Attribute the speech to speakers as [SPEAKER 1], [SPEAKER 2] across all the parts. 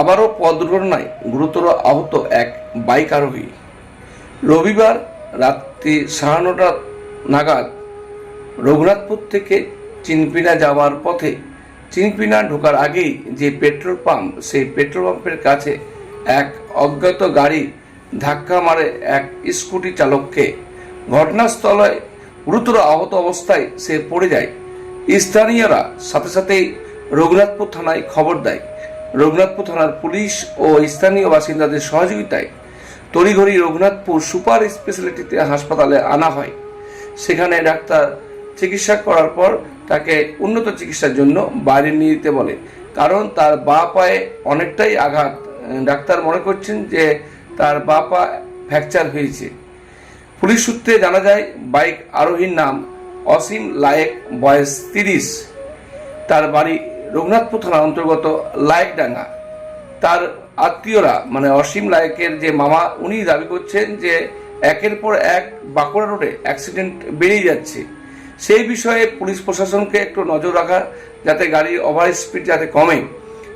[SPEAKER 1] আবারও পথ দুর্ঘটনায় গুরুতর আহত এক বাইক আরোহী। রবিবার রাত্রি সাড়ে নটা নাগাদ রঘুনাথপুর থেকে চিনপিনা যাওয়ার পথে চিনপিনা ঢোকার আগেই যে পেট্রোল পাম্প, সেই পেট্রোল পাম্পের কাছে এক অজ্ঞাত গাড়ি ধাক্কা মারে এক স্কুটি চালককে। ঘটনাস্থলে গুরুতর আহত অবস্থায় সে পড়ে যায়। স্থানীয়রা সাথে সাথেই রঘুনাথপুর থানায় খবর দেয়। রঘুনাথপুর থানার পুলিশ ও স্থানীয় বাসিন্দাদের সহযোগিতায় তড়িঘড়ি রঘুনাথপুর সুপার স্পেশালিটিতে হাসপাতালে আনা হয়। সেখানে ডাক্তার চিকিৎসা করার পর তাকে উন্নত চিকিৎসার জন্য বাইরে নিয়ে যেতে বলে। কারণ তার বা পায়ে অনেকটাই আঘাত। ডাক্তার মনে করছেন যে তার বা পা ফ্র্যাকচার হয়েছে। পুলিশ সূত্রে জানা যায়, বাইক আরোহীর নাম অসীম লায়েক, বয়স তিরিশ। তার বাড়ি রঘুনাথপুর থানার অন্তর্গত লায়েকডাঙ্গা তার আত্মীয়রা মানে অসীম লায়কের যে মামা উনি দাবি করছেন যে একের পর এক বাঁকুড়া রোডে অ্যাক্সিডেন্ট বেড়েই যাচ্ছে। সেই বিষয়ে পুলিশ প্রশাসনকে একটু নজর রাখা যাতে গাড়ির ওভার স্পিড যাতে কমে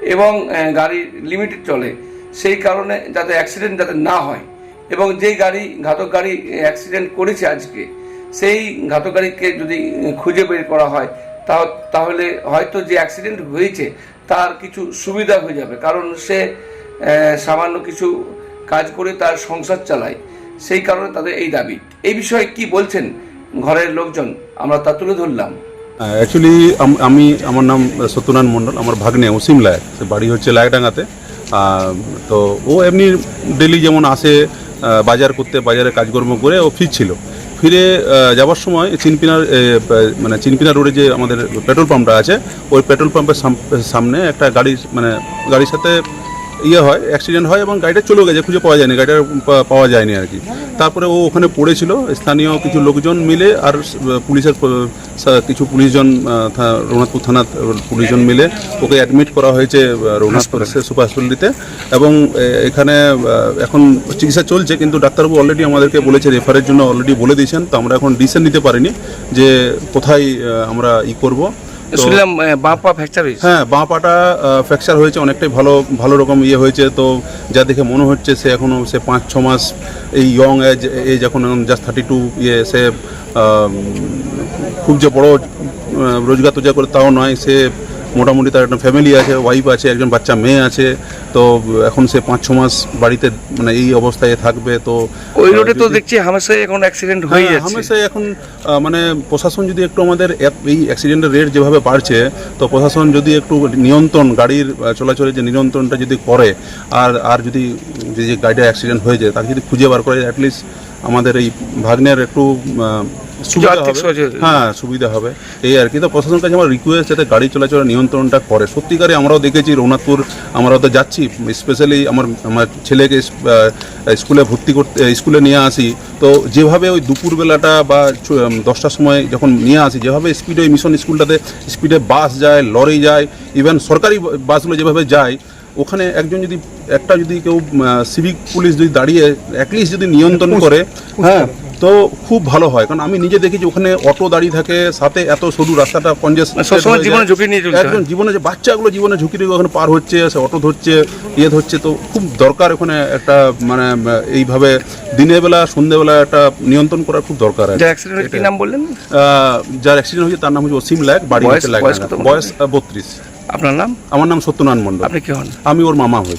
[SPEAKER 1] এবং আহ, গাড়ি লিমিটেড চলে। সেই কারণে যাতে অ্যাক্সিডেন্ট যাতে না হয় এবং যেই গাড়ি ঘাতক গাড়ি অ্যাক্সিডেন্ট করেছে আজকে সেই ঘাতক গাড়িকে যদি খুঁজে বের করা হয় তাহলে হয়তো যে অ্যাক্সিডেন্ট হয়েছে, তার কিছু সুবিধা হয়ে যাবে। কারণ সে সামান্য কিছু কাজ করে তার সংসার চালায়। সেই কারণে তাদের এই দাবি। এই বিষয়ে কি বলছেন ঘরের লোকজন? আমরা তা তুলে ধরলাম।
[SPEAKER 2] অ্যাকচুয়ালি আমি আমার নাম সত্যনারায়ণ মণ্ডল, আমার ভাগ্নে অসীম লায়ক। সে বাড়ি হচ্ছে লায়কডাঙ্গাতে। তো ও এমনি ডেলি যেমন আসে বাজার করতে, বাজারে কাজকর্ম করে ও ফিরছিল। ফিরে যাওয়ার সময় চিনপিনার মানে চিনপিনা রোডে যে আমাদের পেট্রোল পাম্পটা আছে, ওই পেট্রোল পাম্পের সাম- সামনে একটা গাড়ির মানে গাড়ির সাথে ইয়ে হয় অ্যাক্সিডেন্ট হয় এবং গাড়িটা চলে গেছে খুঁজে পাওয়া যায়নি গাড়িটা পাওয়া যায়নি আর কি। তারপরে ও ওখানে পড়েছিল স্থানীয় কিছু লোকজন মিলে আর পুলিশের কিছু পুলিশজন রঘুনাথপুর থানার পুলিশজন মিলে ওকে অ্যাডমিট করা হয়েছে রঘুনাথপুর সুপার হসপিটালিতে এবং এখানে এখন চিকিৎসা চলছে কিন্তু ডাক্তারবাবু অলরেডি আমাদেরকে বলেছে রেফারের জন্য অলরেডি বলে দিয়েছেন তো আমরা এখন ডিসিশন নিতে পারিনি যে কোথায় আমরা ই করব।
[SPEAKER 1] শুনলাম বাঁ পা ফ্র্যাকচার হয়েছে।
[SPEAKER 2] হ্যাঁ বাঁ পাটা ফ্র্যাকচার হয়েছে অনেকটাই ভালো ভালো রকম ইয়ে হয়েছে। তো যা দেখে মনে হচ্ছে সে এখনও সে পাঁচ ছ মাস এই ইয়ং এজ এজ এখন জাস্ট থার্টি টু ইয়ে সে খুব যে বড় রোজগার তোজা করে তাও নয় সে মোটামুটি তার একটা ফ্যামিলি আছে ওয়াইফ আছে একজন বাচ্চা মেয়ে আছে তো এখন সে পাঁচ ছ মাস বাড়িতে মানে এই অবস্থায় থাকবে তো
[SPEAKER 1] ওই রোডে তো দেখছি হামেশাই এখন অ্যাক্সিডেন্ট হয়ে
[SPEAKER 2] হ্যাঁ,
[SPEAKER 1] যাচ্ছে।
[SPEAKER 2] হামেশাই এখন মানে প্রশাসন যদি একটু আমাদের এই অ্যাক্সিডেন্টের রেট যেভাবে বাড়ছে তো প্রশাসন যদি একটু নিয়ন্ত্রণ গাড়ির চলাচলের যে নিয়ন্ত্রণটা যদি করে আর আর যদি যে গাড়িটা অ্যাক্সিডেন্ট হয়ে যায় তাকে যদি খুঁজে বার করে অ্যাটলিস্ট আমাদের এই ভাগ্নের একটু সুবিধা হবে। হ্যাঁ সুবিধা হবে। এই আর কি। তো প্রশাসনের কাছে আমার রিকোয়েস্ট যাতে গাড়ি চলাচলের নিয়ন্ত্রণটা করে। সত্যিকারে আমরাও দেখেছি রঘুনাথপুর আমরাও তো যাচ্ছি স্পেশালি আমার আমার ছেলেকে স্কুলে ভর্তি করতে স্কুলে নিয়ে আসি। তো যেভাবে ওই দুপুরবেলাটা বা দশটার সময় যখন নিয়ে আসি যেভাবে স্পিডে ওই মিশন স্কুলটাতে স্পিডে বাস যায় লরি যায় ইভেন সরকারি বাসগুলো যেভাবে যায় ওখানে একজন যদি একটা যদি কেউ সিভিক পুলিশ যদি দাঁড়িয়ে অ্যাটলিস্ট যদি নিয়ন্ত্রণ করে হ্যাঁ তো খুব ভালো হয়। কারণ আমি নিজে দেখেছি ওখানে অটো দাঁড়িয়ে থাকে সাথে এত সরু রাস্তাটা
[SPEAKER 1] সবসময় জীবনে ঝুঁকি নিয়ে
[SPEAKER 2] একদম জীবনে যে বাচ্চাগুলো জীবনে ঝুঁকি নিয়ে ওখানে পার হচ্ছে সে অটো ধরছে ইয়ে ধরছে তো খুব দরকার ওখানে একটা মানে এইভাবে দিনের বেলা সন্ধ্যেবেলা একটা নিয়ন্ত্রণ করার খুব দরকার আছে
[SPEAKER 1] কি। নাম বললেন?
[SPEAKER 2] যার অ্যাক্সিডেন্ট হয়েছে তার নাম হচ্ছে অসীম লাগ বাড়ি
[SPEAKER 1] বয়স- বয়স
[SPEAKER 2] বত্রিশ।
[SPEAKER 1] আপনার নাম?
[SPEAKER 2] আমার নাম সত্যনারায়ণ মণ্ডল।
[SPEAKER 1] আপনি কি হন?
[SPEAKER 2] আমি ওর মামা হই।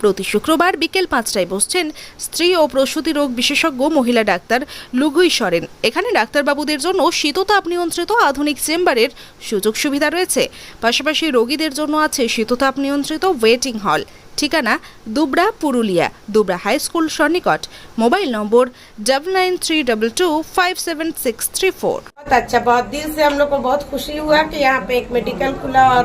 [SPEAKER 3] প্রতি শুক্রবার বিকেল পাঁচটায় বসছেন স্ত্রী ও প্রসূতি রোগ বিশেষজ্ঞ মহিলা ডাক্তার লুগুই সরেন এখানে ডাক্তারবাবুদের জন্য শীততাপ নিয়ন্ত্রিত আধুনিক চেম্বারের সুযোগ সুবিধা রয়েছে পাশাপাশি রোগীদের জন্য আছে শীততাপ নিয়ন্ত্রিত ওয়েটিং হল ঠিকানা Dubra Purulia Dubra high school সন্নিকট mobile number double nine three double two five seven six three four
[SPEAKER 4] बहुत अच्छा बहुत दिल से हम लोग को बहुत खुशी हुआ कि यहाँ पे एक मेडिकल खुला और